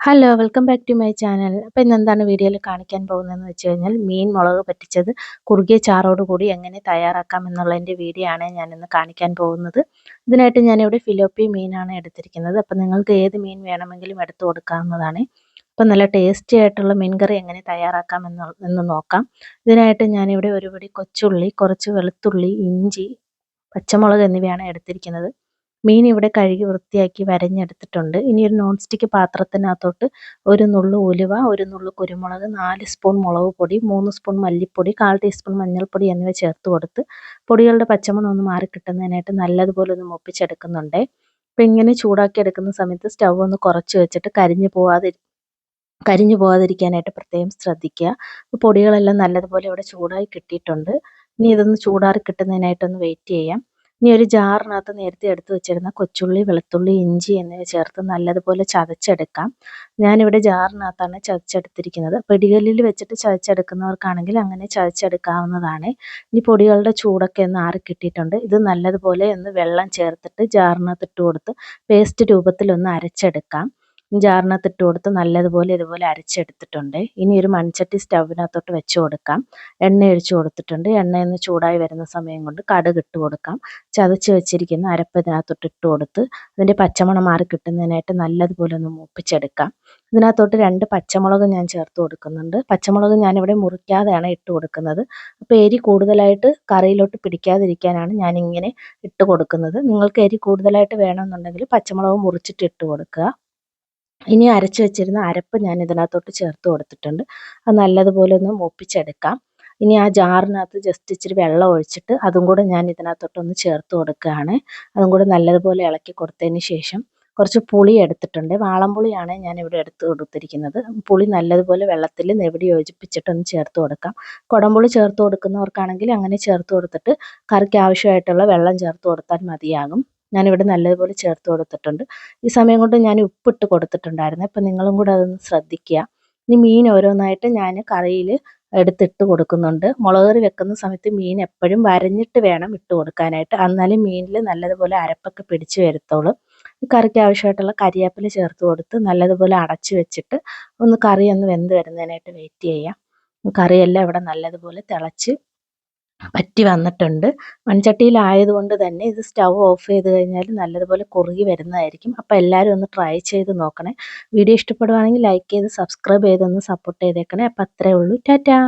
Hello welcome back to my channel അപ്പോൾ ഇന്ന് എന്താണ് വീഡിയോയിൽ കാണിക്കാൻ പോകുന്നതെന്ന് വെച്ച് കഴിഞ്ഞാൽ മീൻ മുളക് പറ്റിച്ചത് കുറുകിയ ചാറോട് കൂടി എങ്ങനെ തയ്യാറാക്കാം എന്നുള്ളതിന്റെ വീഡിയോ ആണ് ഞാനിന്ന് കാണിക്കാൻ പോകുന്നത്. ഇതിനായിട്ട് ഞാനിവിടെ ഫിലോപ്പി മീനാണ് എടുത്തിരിക്കുന്നത്. അപ്പോൾ നിങ്ങൾക്ക് ഏത് മീൻ വേണമെങ്കിലും എടുത്തു കൊടുക്കാവുന്നതാണ്. അപ്പോൾ നല്ല ടേസ്റ്റി ആയിട്ടുള്ള മീൻ കറി എങ്ങനെ തയ്യാറാക്കാം എന്ന് എന്ന് നോക്കാം. ഇതിനായിട്ട് ഞാനിവിടെ ഒരുപടി കൊച്ചുള്ളി കുറച്ച് വെളുത്തുള്ളി ഇഞ്ചി പച്ചമുളക് എന്നിവയാണ് എടുത്തിരിക്കുന്നത്. മീൻ ഇവിടെ കഴുകി വൃത്തിയാക്കി വരഞ്ഞെടുത്തിട്ടുണ്ട്. ഇനി ഒരു നോൺ സ്റ്റിക്ക് പാത്രത്തിനകത്തോട്ട് ഒരു നുള്ളു ഉലുവ ഒരു നുള്ളു കുരുമുളക് നാല് സ്പൂൺ മുളക് പൊടി മൂന്ന് സ്പൂൺ മല്ലിപ്പൊടി കാൽ ടീസ്പൂൺ മഞ്ഞൾപ്പൊടി എന്നിവ ചേർത്ത് കൊടുത്ത് പൊടികളുടെ പച്ചമണം ഒന്ന് മാറി കിട്ടുന്നതിനായിട്ട് നല്ലതുപോലെ ഒന്ന് മുപ്പിച്ചെടുക്കുന്നുണ്ട്. അപ്പം ഇങ്ങനെ ചൂടാക്കി എടുക്കുന്ന സമയത്ത് സ്റ്റൗ ഒന്ന് കുറച്ച് വെച്ചിട്ട് കരിഞ്ഞു പോവാതെ കരിഞ്ഞു പോകാതിരിക്കാനായിട്ട് പ്രത്യേകം ശ്രദ്ധിക്കുക. പൊടികളെല്ലാം നല്ലതുപോലെ ഇവിടെ ചൂടായി കിട്ടിയിട്ടുണ്ട്. ഇനി ഇതൊന്ന് ചൂടാറി കിട്ടുന്നതിനായിട്ടൊന്ന് വെയിറ്റ് ചെയ്യാം. ഇനി ഒരു ജാറിനകത്ത് നേരത്തെ എടുത്ത് വെച്ചിരുന്ന കൊച്ചുള്ളി വെളുത്തുള്ളി ഇഞ്ചി എന്നിവ ചേർത്ത് നല്ലതുപോലെ ചതച്ചെടുക്കാം. ഞാനിവിടെ ജാറിനകത്താണ് ചതച്ചെടുത്തിരിക്കുന്നത്. പിടികല്ലിൽ വെച്ചിട്ട് ചതച്ചെടുക്കുന്നവർക്കാണെങ്കിൽ അങ്ങനെ ചതച്ചെടുക്കാവുന്നതാണ്. ഇനി പൊടികളുടെ ചൂടൊക്കെ ഒന്ന് ആറി കിട്ടിയിട്ടുണ്ട്. ഇത് നല്ലതുപോലെ ഒന്ന് വെള്ളം ചേർത്തിട്ട് ജാറിനകത്ത് ഇട്ട് കൊടുത്ത് പേസ്റ്റ് രൂപത്തിലൊന്ന് അരച്ചെടുക്കാം. ജാറിനകത്ത് ഇട്ട് കൊടുത്ത് നല്ലതുപോലെ ഇതുപോലെ അരച്ചെടുത്തിട്ടുണ്ട്. ഇനി ഒരു മൺചട്ടി സ്റ്റൗവിനകത്തോട്ട് വെച്ച് കൊടുക്കാം. എണ്ണ ഒഴിച്ച് കൊടുത്തിട്ടുണ്ട്. എണ്ണ ഒന്ന് ചൂടായി വരുന്ന സമയം കൊണ്ട് കടുക് ഇട്ട് കൊടുക്കാം. ചതച്ച് വെച്ചിരിക്കുന്ന അരപ്പ് ഇതിനകത്തോട്ട് ഇട്ട് കൊടുത്ത് അതിന്റെ പച്ചമണം മാറി കിട്ടുന്നതിനായിട്ട് നല്ലതുപോലെ ഒന്ന് മൂപ്പിച്ചെടുക്കാം. ഇതിനകത്തോട്ട് രണ്ട് പച്ചമുളക് ഞാൻ ചേർത്ത് കൊടുക്കുന്നുണ്ട്. പച്ചമുളക് ഞാനിവിടെ മുറിക്കാതെയാണ് ഇട്ട് കൊടുക്കുന്നത്. അപ്പോൾ എരി കൂടുതലായിട്ട് കറിയിലോട്ട് പിടിക്കാതിരിക്കാനാണ് ഞാനിങ്ങനെ ഇട്ട് കൊടുക്കുന്നത്. നിങ്ങൾക്ക് എരി കൂടുതലായിട്ട് വേണമെന്നുണ്ടെങ്കിൽ പച്ചമുളക് മുറിച്ചിട്ട് ഇട്ട് കൊടുക്കുക. ഇനി അരച്ച് വെച്ചിരുന്ന അരപ്പ് ഞാൻ ഇതിനകത്തോട്ട് ചേർത്ത് കൊടുത്തിട്ടുണ്ട്. അത് നല്ലതുപോലെ ഒന്ന് മൂപ്പിച്ചെടുക്കാം. ഇനി ആ ജാറിനകത്ത് ജസ്റ്റ് ഇച്ചിരി വെള്ളം ഒഴിച്ചിട്ട് അതും കൂടെ ഞാൻ ഇതിനകത്തോട്ടൊന്ന് ചേർത്ത് കൊടുക്കുകയാണ്. അതും കൂടെ നല്ലതുപോലെ ഇളക്കി കൊടുത്തതിന് ശേഷം കുറച്ച് പുളി എടുത്തിട്ടുണ്ട്. വാളംപുളിയാണ് ഞാൻ ഇവിടെ എടുത്ത് കൊടുത്തിരിക്കുന്നത്. പുളി നല്ലതുപോലെ വെള്ളത്തിൽ നെവിടി യോജിപ്പിച്ചിട്ടൊന്ന് ചേർത്ത് കൊടുക്കാം. കുടംപുളി ചേർത്ത് കൊടുക്കുന്നവർക്കാണെങ്കിൽ അങ്ങനെ ചേർത്ത് കൊടുത്തിട്ട് കറിക്ക് ആവശ്യമായിട്ടുള്ള വെള്ളം ചേർത്ത് കൊടുത്താൽ മതിയാകും. ഞാനിവിടെ നല്ലതുപോലെ ചേർത്ത് കൊടുത്തിട്ടുണ്ട്. ഈ സമയം കൊണ്ട് ഞാൻ ഉപ്പിട്ട് കൊടുത്തിട്ടുണ്ടായിരുന്നു. അപ്പം നിങ്ങളും കൂടെ അതൊന്ന് ശ്രദ്ധിക്കുക. ഇനി മീൻ ഓരോന്നായിട്ട് ഞാൻ കറിയിൽ എടുത്തിട്ട് കൊടുക്കുന്നുണ്ട്. മുളക് കറി വെക്കുന്ന സമയത്ത് മീൻ എപ്പോഴും വരഞ്ഞിട്ട് വേണം ഇട്ട് കൊടുക്കാനായിട്ട്. എന്നാലും മീനിൽ നല്ലതുപോലെ അരപ്പൊക്കെ പിടിച്ച് വരുത്തോളും ഈ കറിക്ക് ആവശ്യമായിട്ടുള്ള കരിവേപ്പില ചേർത്ത് കൊടുത്ത് നല്ലതുപോലെ അടച്ച് വെച്ചിട്ട് ഒന്ന് കറി ഒന്ന് വെന്ത് വരുന്നതിനായിട്ട് വെയിറ്റ് ചെയ്യാം കറിയെല്ലാം ഇവിടെ നല്ലതുപോലെ തിളച്ച് പറ്റി വന്നിട്ടുണ്ട്. മൺചട്ടിയിലായതുകൊണ്ട് തന്നെ ഇത് സ്റ്റൗ ഓഫ് ചെയ്ത് കഴിഞ്ഞാൽ നല്ലതുപോലെ കുറുകി വരുന്നതായിരിക്കും. അപ്പോൾ എല്ലാവരും ഒന്ന് ട്രൈ ചെയ്ത് നോക്കണേ. വീഡിയോ ഇഷ്ടപ്പെടുവാണെങ്കിൽ ലൈക്ക് ചെയ്ത് സബ്സ്ക്രൈബ് ചെയ്തൊന്ന് സപ്പോർട്ട് ചെയ്തേക്കണേ. അപ്പോൾ അത്രേ ഉള്ളൂ. ടാറ്റാ.